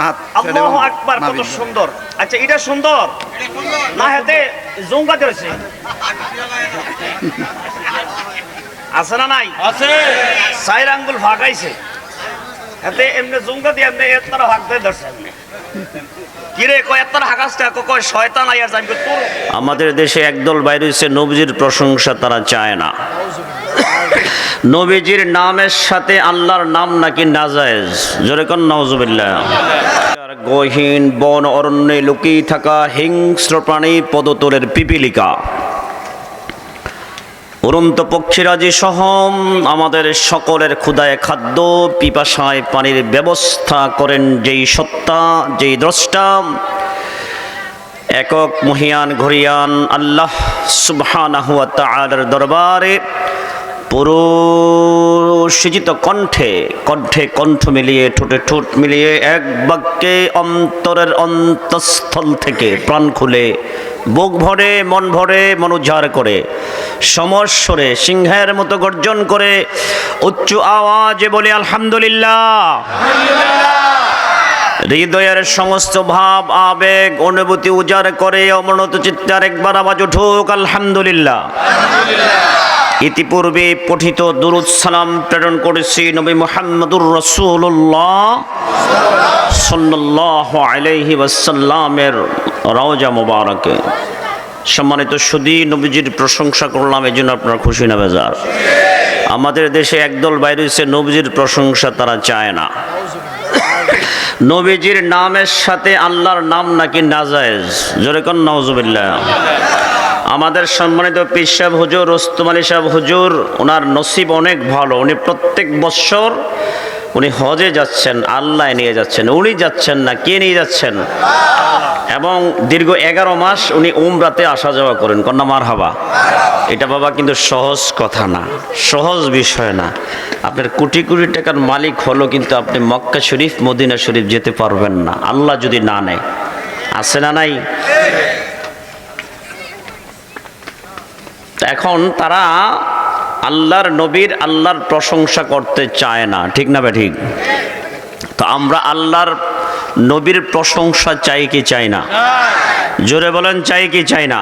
হাত ছেড়ে আল্লাহ এবং আকবার কত সুন্দর। আচ্ছা এটা সুন্দর? না হাতে জঙ্গা ধরেছে। আছে না নাই? আছে। চাইর আঙ্গুল ভাগাইছে। হাতে এমনি জঙ্গা দিয়ে এমনি এর তারা দিয়ে ধরছে। এমনি। কিরে কয় এত তারা কয় শয়তান আইয়ার জানবে আমাদের দেশে একদল বাইরে নবজির প্রশংসা তারা চায় না। নবীজির নামের সাথে আল্লাহর নাম নাকি নাজায়েজ? জোরে কন নওজুবিল্লাহ গহীন, বন অরণ্যে লুকিয়ে থাকা হিংস্র প্রাণী পদতলের পিপিলিকা। উড়ন্ত পক্ষীরাজি সহ আমাদের সকলের ক্ষুদায় খাদ্য, পিপাসায় পানির ব্যবস্থা করেন যেই সত্তা, যেই দ্রষ্টা। একক মহিয়ান ঘরিয়ান আল্লাহ সুবহানাহু তাআলার দরবারে পুরুষিত কণ্ঠে কণ্ঠে কণ্ঠ মিলিয়ে, ঠোঁটে ঠোঁট মিলিয়ে এক বাক্যে অন্তরের অন্তঃস্থল থেকে প্রাণ খুলে, বুক ভরে, মন ভরে মন উজাড় করে, সমস্বরে, সিংহের মতো গর্জন করে, উচ্চ আওয়াজে বলে, আলহামদুলিল্লাহ। হৃদয়ের সমস্ত ভাব, আবেগ, অনুভূতি উজাড় করে অমনত চিত্তার একবার আওয়াজ উঠুক, আলহামদুলিল্লাহ। ইতিপূর্বে পঠিত দুরুদ সালাম প্রেরণ করেছি নবী মোহাম্মদুর রসুল্লাহ সাল্লাহ আলাইহি ওয়াসাল্লামের রওজা মোবারকে। সম্মানিত সুদী নবীজির প্রশংসা করলাম এই জন্য আপনার খুশি না বেজার। আমাদের দেশে একদল বাইরে হচ্ছে নবীজির প্রশংসা তারা চায় না। নবীজির নামের সাথে আল্লাহর নাম নাকি নাজায়েজ? জোরে কন নওজুবিল্লাহ আমাদের সম্মানিত পীর সাহেব হুজুর, রোস্তম আলী সাহেব হুজুর, ওনার নসিব অনেক ভালো। উনি প্রত্যেক বৎসর উনি হজে যাচ্ছেন, আল্লাহ নিয়ে যাচ্ছেন, উনি যাচ্ছেন না, কে নিয়ে যাচ্ছেন? এবং দীর্ঘ এগারো মাস উনি উমরাতে আসা যাওয়া করেন। কন্যা মার হাবা এটা বাবা কিন্তু সহজ কথা না, সহজ বিষয় না। আপনার কোটি কোটি টাকার মালিক হলো কিন্তু আপনি মক্কা শরীফ, মদিনা শরীফ যেতে পারবেন না। আল্লাহ যদি না নেয়, আছে না নাই তা এখন তারা আল্লাহর নবীর আল্লাহর প্রশংসা করতে চায় না। ঠিক না ভাই ঠিক তো আমরা আল্লাহর নবীর প্রশংসা চাই কি চাই না? জোরে বলেন, চাই কি চাই না?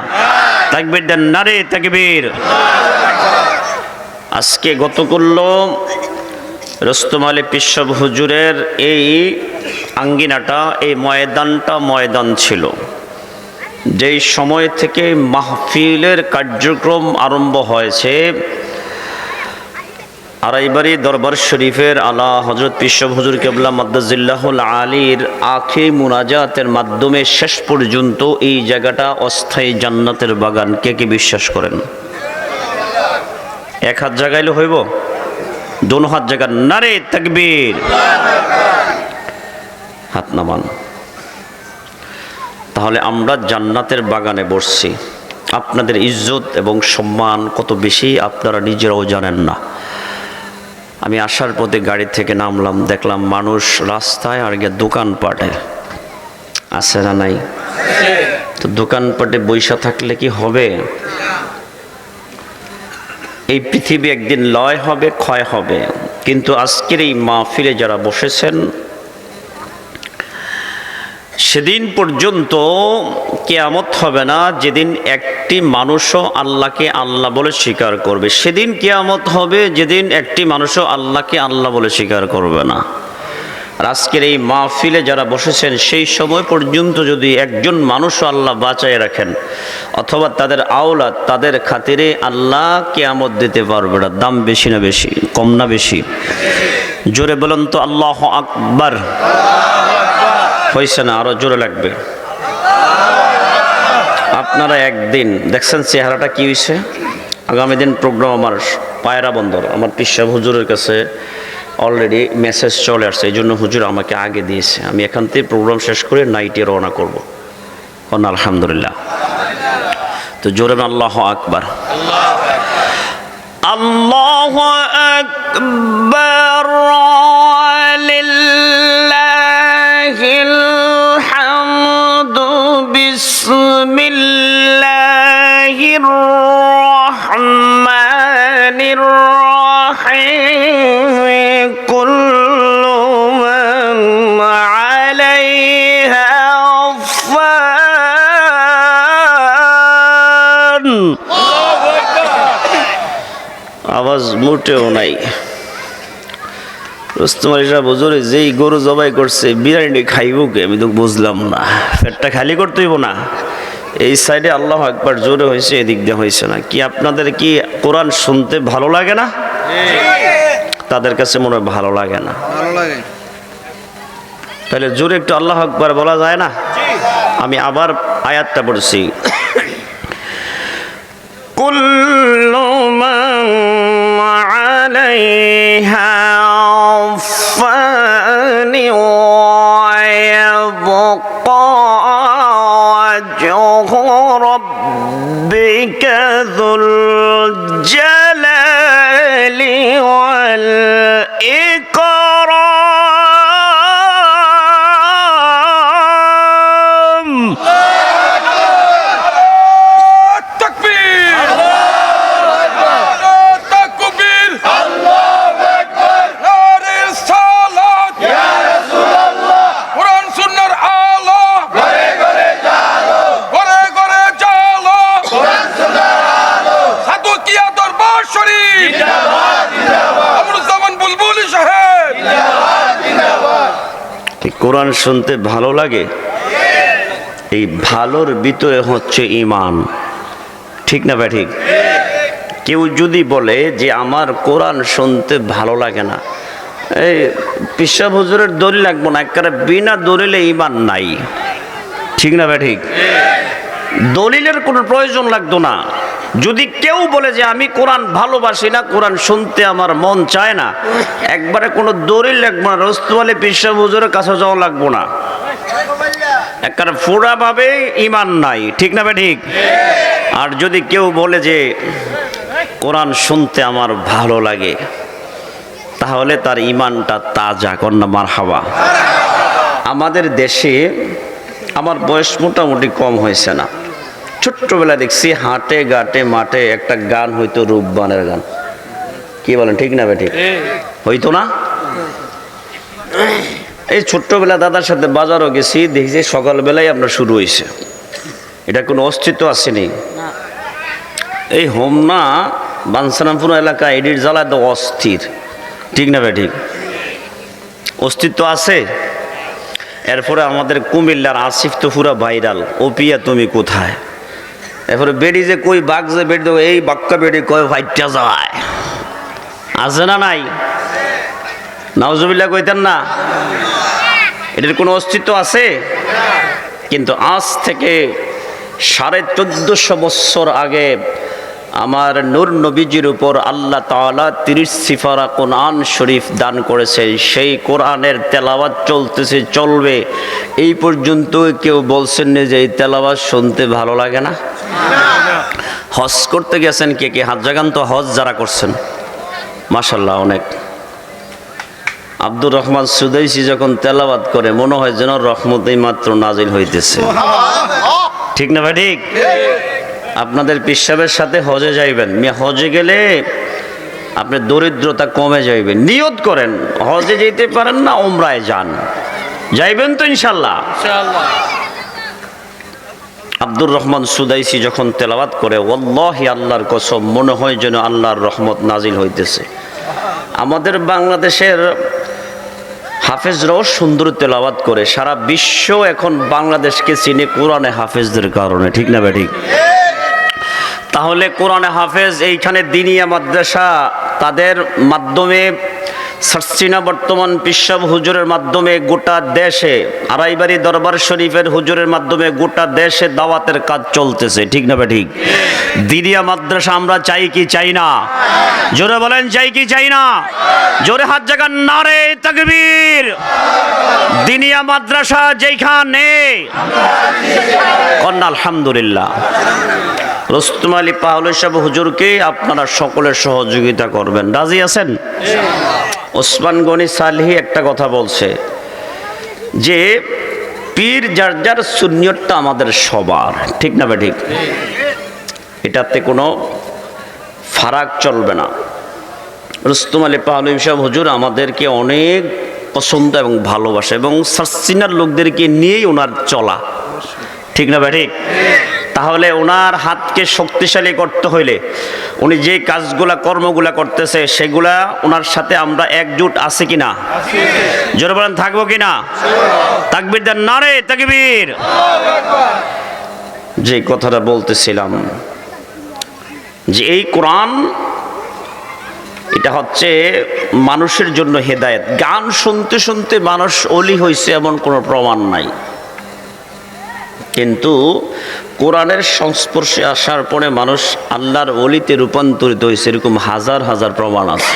তাকবির দেন না রে তাকবীর। আজকে গত করল রস্তম আলী পিসব হুজুরের এই আঙ্গিনাটা, এই ময়দানটা ময়দান ছিল। যেই সময় থেকে মাহফিলের কার্যক্রম আরম্ভ হয়েছে, আড়াইবাড়ি দরবার শরীফের আলা হজরত পিসব হজুর কেবলা মাদ্দাজিল্লাহুল আলীর আখে মুনাজাতের মাধ্যমে শেষ পর্যন্ত এই জায়গাটা অস্থায়ী জান্নাতের বাগান। কে কে বিশ্বাস করেন? এক হাত জাগাইলে হইব? দোনো হাত জায়গা নারে তাকবীর। হাত নামান। তাহলে আমরা জান্নাতের বাগানে বসছি। আপনাদের ইজ্জত এবং সম্মান কত বেশি আপনারা নিজেরাও জানেন না। আমি আসার পথে গাড়ি থেকে নামলাম, দেখলাম মানুষ রাস্তায় আর গিয়ে দোকানপাটে। আছে না নাই? তো দোকানপাটে বৈশা থাকলে কি হবে? এই পৃথিবী একদিন লয় হবে, ক্ষয় হবে। কিন্তু আজকের এই মাহফিলে যারা বসেছেন সেদিন পর্যন্ত কেয়ামত হবে না, যেদিন একটি মানুষও আল্লাহকে আল্লাহ বলে স্বীকার করবে। সেদিন কেয়ামত হবে, যেদিন একটি মানুষও আল্লাহকে আল্লাহ বলে স্বীকার করবে না। আজকের এই মাহফিলে যারা বসেছেন, সেই সময় পর্যন্ত যদি একজন মানুষও আল্লাহ বাঁচায় রাখেন, অথবা তাদের আওলাদ তাদের খাতিরে আল্লাহ কেয়ামত দিতে পারবে না। দাম বেশি না বেশি, কম না বেশি। জোরে বলেন তো, আল্লাহ আকবার। হয়েছে না, আরও জোরে লাগবে। আপনারা একদিন, দেখছেন চেহারাটা কি হয়েছে আগামী দিন প্রোগ্রাম আমার পায়রা বন্দর, আমার পিসা হুজুরের কাছে অলরেডি মেসেজ চলে আসছে, এই জন্য হুজুর আমাকে আগে দিয়েছে। আমি এখান থেকে প্রোগ্রাম শেষ করে নাইটে রওনা করব। কন আলহামদুলিল্লাহ। তো জোরে আল্লাহ আকবার। আল্লাহ আকবার। الرحمن الرحيم كل من عليها আওয়াজ মোটেও নাই। রস্তমারি সাহেব যেই গরু জবাই করছে, বিরিয়ানি খাইব কে? আমি তো বুঝলাম না। পেটটা খালি করতেইব না। এই সাইডে আল্লাহ একবার জোরে হয়েছে এদিক দিয়ে হয়েছে না। কি আপনাদের কি কোরআন শুনতে ভালো লাগে না? তাদের কাছে মনে হয় ভালো লাগে না। ভালো লাগে। তাহলে জোরে একটু আল্লাহ আকবার বলা যায় না? আমি আবার আয়াতটা পড়ছি। كل শুনতে ভালো লাগে? এই ভালোর ভিতরে হচ্ছে ইমান ঠিক না ভাই, ঠিক? কেউ যদি বলে যে আমার কোরআন শুনতে ভালো লাগে না, এই পিসাব হুজুরের দলিল লাগবো না, একেবারে বিনা দলিলে ইমান নাই। ঠিক না ভাই, ঠিক? দলিলের কোনো প্রয়োজন লাগতো না। যদি কেউ বলে যে আমি কোরআন ভালোবাসি না, কোরআন শুনতে আমার মন চায় না, একবারে কোনো দলিল লাগবো না রস্তমালি পিসাব হুজুরের কাছে যাওয়া লাগবো না। একবারে ফোড়াভাবে ইমান নাই, ঠিক না ঠিক? আর যদি কেউ বলে যে কোরআন শুনতে আমার ভালো লাগে, তাহলে তার ইমানটা তাজা, কন্যা মার হাওয়া আমাদের দেশে আমার বয়স মোটামুটি কম হয়েছে না। ছোট্টবেলা দেখছি হাটে ঘাটে মাঠে একটা গান হইতো রূপবানের গান। কি বলেন ঠিক না বেঠিক? হইতো না? এই ছোট্টবেলা দাদার সাথে বাজারও গেছি দেখছি সকালবেলায় আপনার শুরু হয়েছে এটা কোনো অস্তিত্ব আসেনি। এই হোমনা বানসারামপুর এলাকা এডির জ্বালা তো অস্থির। ঠিক না ভাই ঠিক অস্তিত্ব আছে। এরপরে আমাদের কুমিল্লার আসিফ তো পুরা ভাইরাল। ওপিয়া তুমি কোথায়? এরপরে বেডি যে কই বাঘ যে বেডি দেবো, এই বাক্কা বেডি কয় ভাইটা যায়। আছে না নাই? নাওজবিল্লা কইতেন না? এটার কোনো অস্তিত্ব আছে? কিন্তু আজ থেকে সাড়ে চোদ্দশো বৎসর আগে আমার নূর নবীজির উপর আল্লাহ তাআলা তিরিশ সিফারা কোরআন শরীফ দান করেছে। সেই কোরআনের তেলাওয়াত চলতেছে চলবে। এই পর্যন্ত কেউ বলছেন না যে এই তেলাওয়াত শুনতে ভালো লাগে না? হজ করতে গেছেন কে কে? হাত জাগান তো হজ যারা করছেন। মাশাল্লাহ অনেক। আব্দুর রহমান সুদাইসি যখন তেলাবাদ করে মনে হয় যেন রহমতেই মাত্র নাজিল হইতেছে। ঠিক না ভাই ঠিক। আপনাদের পিসাবের সাথে হজে যাইবেন। হজে গেলে আপনার দরিদ্রতা কমে যাইবে। নিয়ত করেন হজে যেতে পারেন না ওমরায় যান। যাইবেন তো ইনশাল্লাহ আব্দুর রহমান সুদাইসি যখন তেলাওয়াত করে ওল্লাহি আল্লাহর কসম মনে হয় যেন আল্লাহর রহমত নাজিল হইতেছে। আমাদের বাংলাদেশের হাফেজরাও সুন্দর তেলাওয়াত করে। সারা বিশ্ব এখন বাংলাদেশকে চিনে কোরআনে হাফেজদের কারণে। ঠিক না ভাই ঠিক? তাহলে কোরআনে হাফেজ এইখানে দিনিয়া মাদ্রাসা তাদের মাধ্যমে সার্সিনা বর্তমান পিসাব হুজুরের মাধ্যমে গোটা দেশে, আড়াইবাড়ি দরবার শরীফের হুজুরের মাধ্যমে গোটা দেশে দাওয়াতের কাজ চলতেছে। ঠিক না ঠিক? দিনিয়া মাদ্রাসা আমরা চাই কি চাই না? জোরে বলেন, চাই কি চাই না? জোরে হাত জাগান, নারে তাকবীর। দিনিয়া মাদ্রাসা যেখানে কন্যা আলহামদুলিল্লাহ। রুস্তম আলী পাহল সাহেব হুজুরকে আপনারা সকলের সহযোগিতা করবেন। রাজি আছেন? ওসমান গনি সালহি একটা কথা বলছে যে, পীর যার যার সুনিয়তটা আমাদের সবার। ঠিক না ঠিক এটাতে কোনো ফারাক চলবে না। রুস্তম আলী পাহলুম সাহেব হুজুর আমাদেরকে অনেক পছন্দ এবং ভালোবাসে এবং সার্সিনার লোকদেরকে নিয়েই ওনার চলা। ঠিক না ঠিক তাহলে ওনার হাতকে শক্তিশালী করতে হইলে উনি যে কাজগুলা, কর্মগুলা করতেছে, সেগুলা ওনার সাথে আমরা একজুট আছে কিনা? জোরে বলেন, থাকব কিনা? তাকবির দেন না রে তাকবির। যে কথাটা বলতেছিলাম, যে এই কোরআন, এটা হচ্ছে মানুষের জন্য হেদায়েত। গান শুনতে শুনতে মানুষ অলি হয়েছে এমন কোনো প্রমাণ নাই। কিন্তু কোরআনের সংস্পর্শে আসার পরে মানুষ আল্লাহর অলিতে রূপান্তরিত হয়েছে এরকম হাজার হাজার প্রমাণ আছে।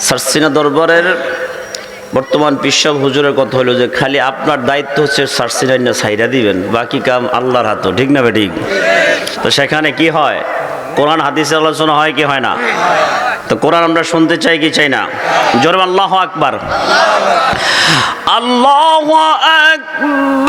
সার্সিনা দরবারের বর্তমান পিসাব হুজুরের কথা হলো যে খালি আপনার দায়িত্ব হচ্ছে সার্সিনা সাইরা দিবেন বাকি কাম আল্লাহর হাতে ঠিক না ঠিক তো সেখানে কি হয়? কোরআন হাদিসে আলোচনা হয় কি হয় না? তো কোরআন আমরা শুনতে চাই কি চাই না? জোরে আল্লাহ আকবার। আল্লাহ আকবার।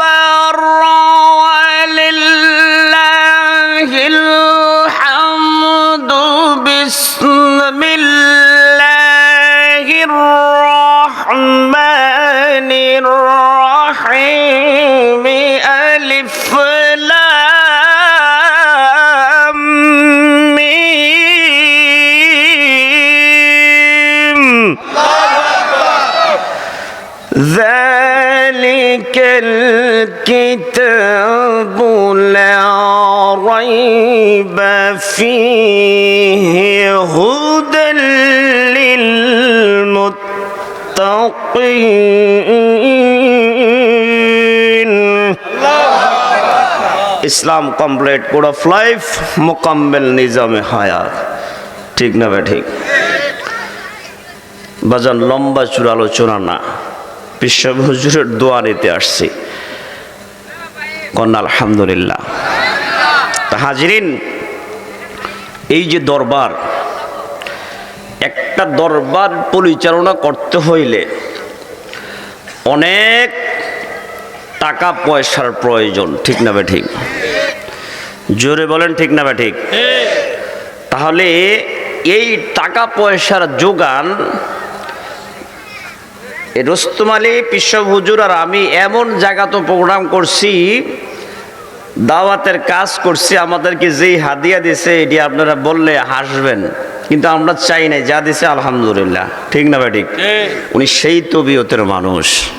الكتاب لا ريب فيه هدى للمتقين. Islam complete, code of life Mokammel নিজামে হায়াত। ঠিক না ভাই ঠিক? বাজান, লম্বা চূড় আলোচনা না। বিশ্ব হুজুরের দোয়া নিতে আসছি। কন্যা আলহামদুলিল্লাহ। তা হাজিরিন এই যে দরবার একটা দরবার পরিচালনা করতে হইলে অনেক টাকা পয়সার প্রয়োজন ঠিক না ঠিক? জোরে বলেন ঠিক না ঠিক। তাহলে এই টাকা পয়সার যোগান রুস্তম আলী পিসব হুজুর আর আমি এমন জায়গাতে প্রোগ্রাম করছি দাওয়াতের কাজ করছি আমাদেরকে যেই হাদিয়া দিছে এটি আপনারা বললে হাসবেন। কিন্তু আমরা চাই নাই যা দিছে আলহামদুলিল্লাহ। ঠিক না ভাই ঠিক? উনি সেই তবিয়তের মানুষ।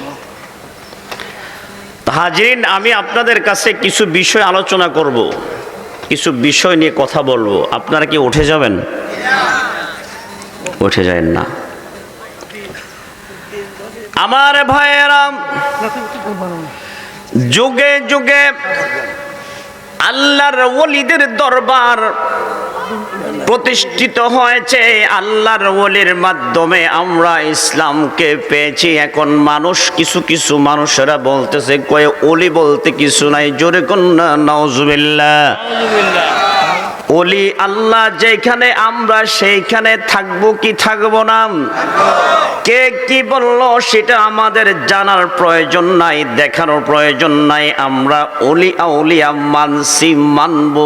তা হাজিরিন আমি আপনাদের কাছে কিছু বিষয় আলোচনা করব। কিছু বিষয় নিয়ে কথা বলব। আপনারা কি উঠে যাবেন? উঠে যায় না। আমার ভাইয়েরাম যুগে যুগে আল্লাহর ওলিদের দরবার প্রতিষ্ঠিত হয়েছে। আল্লাহর ওলির মাধ্যমে আমরা ইসলামকে পেয়েছি। এখন মানুষ, কিছু কিছু মানুষেরা বলতেছে, কয়ে ওলি বলতে কিছু নাই। জোরে কন্যা নজবিল্লা ওলি আল্লাহ, যেখানে আমরা সেইখানে থাকব কি থাকব না? কে কি বলল সেটা আমাদের জানার প্রয়োজন নাই, দেখানোর প্রয়োজন নাই। আমরা অলি আউলিয়া মানসি মানব।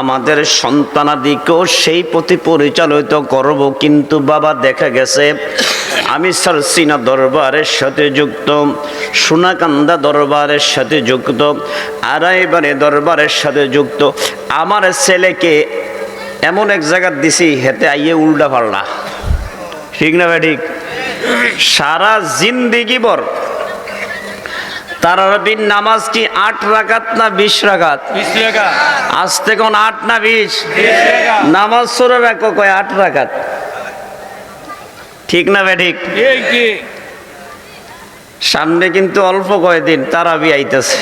আমাদের সন্তানাদিকেও সেই প্রতি পরিচালিত করব, কিন্তু বাবা দেখা গেছে, আমি সারসিনা দরবারের সাথে যুক্ত, সোনাকান্দা দরবারের সাথে যুক্ত আড়াইবারে দরবারের সাথে যুক্ত। আমার ছেলেকে এমন এক জায়গা দিছি হেতে আইয়ে উল্টা পাল্লা ঠিক না ভাই, ঠিক? সারা জিন্দিগি বর তারাবির নামাজ কি আট রাকাত না বিশ রাকাত? আজ থেকে আট না বিশ? নামাজ সরে রাখো কয় আট রাকাত? ঠিক না ভাই ঠিক? সামনে কিন্তু অল্প কয়েকদিন তারাবি আইতেছে।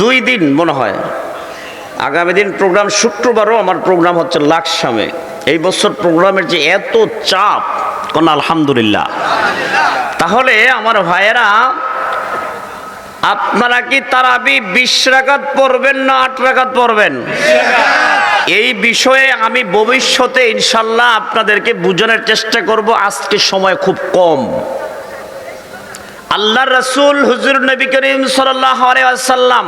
দুই দিন মনে হয়। আগামী দিন প্রোগ্রাম শুক্রবারও আমার প্রোগ্রাম হচ্ছে লাকসামে। এই বছর প্রোগ্রামের যে এত চাপ কোন আলহামদুলিল্লাহ। তাহলে আমার ভাইয়েরা, আপনারা কি তারাবি বিশ রাকাত পড়বেন না আট রাকাত পড়বেন? এই বিষয়ে আমি ভবিষ্যতে ইনশাল্লাহ আপনাদেরকে বোঝানোর চেষ্টা করব, আজকে সময় খুব কম। আল্লাহ রসুল হুজুর নবী করিম সাল্লাম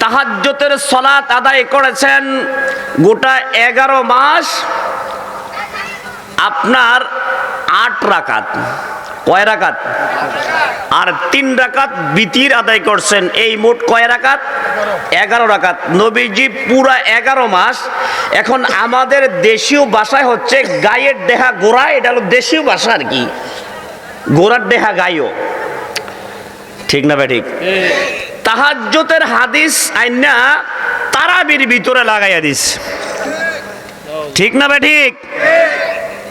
তাহাজ্জতের সলাত আদায় করেছেন গোটা এগারো মাস। আপনার রাকাত। কয় রাকাত? আর তিন রাকাত বিতির আদায় করছেন। এই মোট কয় রাকাত? এগারো রাকাত। নবীজি পুরা এগারো মাস এখন আমাদের দেশীয় ভাষায় হচ্ছে গায়ের দেহা গোড়া, এটা হলো দেশীয় ভাষা আর কি। গোড়ার দেহা গায়ও। ঠিক না ভাই, ঠিক? তাহাজ্জতের হাদিস আইনা তারাবির ভিতরে লাগাইয়া দিস। ঠিক না ভাই, ঠিক?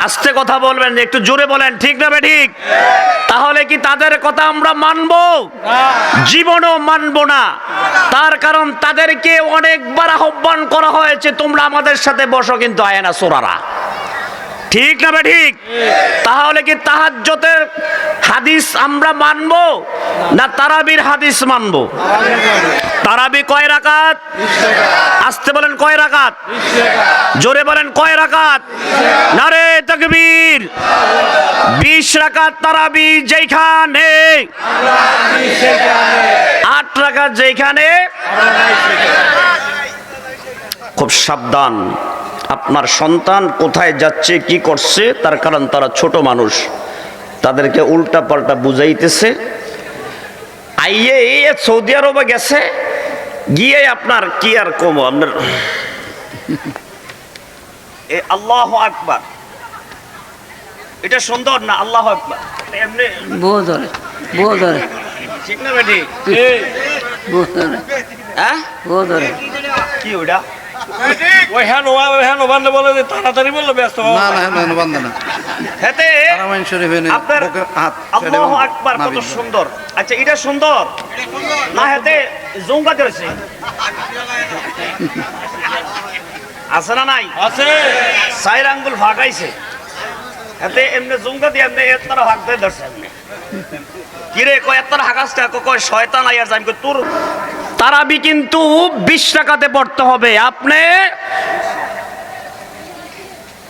আস্তে কথা বলবেন, একটু জোরে বলেন, ঠিক না ঠিক? তাহলে কি তাদের কথা আমরা মানবো? জীবনও মানবো না। তার কারণ তাদেরকে অনেকবার আহ্বান করা হয়েছে, তোমরা আমাদের সাথে বসো কিন্তু আয় না সোরারা। ঠিক না ঠিক? তাহলে কি তাহাজ্জতের হাদিস আমরা মানবো, না তারাবির হাদিস মানবো? তারাবি কয় রাকাত? আসতে বলেন কয় রাকাত? জোরে বলেন কয় রাকাত? নারে তকবীর বিশ রাকাত তারাবি যেখানে আট রাকাত যেখানে খুব সাবধান। আপনার সন্তান কোথায় যাচ্ছে, কি করছে, তার কারণ তারা ছোট মানুষ। তাদেরকে উল্টা পাল্টা বুঝাইতেছে। আইয়ে সৌদি আরবে গেছে, গিয়ে আপনার কি আর কম? আপনার আল্লাহ আকবার। এটা সুন্দর না আল্লাহ এমনি বউ ধরে বউ ধরে। ঠিক না বেটি? বউ ধরে। হ্যাঁ? বউ ধরে। কি ওটা হ্যাঁ হ্যাঁ নোবান্নে বলে যে তাড়াতাড়ি বলল ব্যস্ত না না না না। হেতে হারামাইন শরীফে নেই আপনার বুকে হাত ছেড়ে আল্লাহ এবং আকবার কত সুন্দর। আচ্ছা এটা সুন্দর? না হেতে ধরেছে। আছে না নাই? আছে। সাইর আঙ্গুল ভাগাইছে কিরে, কয় কয় শয়তান তারাবি কিন্তু বিশ টাকাতে পড়তে হবে। আপনি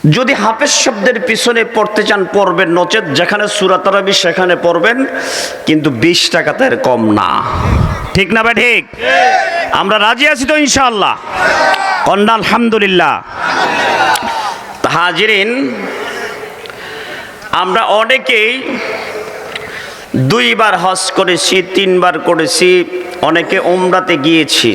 যদি হাফেজ শব্দের পিছনে পড়তে চান, পড়বেন নচেত। যেখানে সুরা তারাবি, সেখানে পড়বেন। কিন্তু বিশ টাকাতে কম না। ঠিক না ভাই, ঠিক? আমরা রাজি আছি তো ইনশাআল্লাহ। কন্যা, আলহামদুলিল্লাহ। হাজিরিন আমরা অনেকেই দুইবার হজ করেছি তিনবার করেছি অনেকে ওমরাতে গিয়েছি।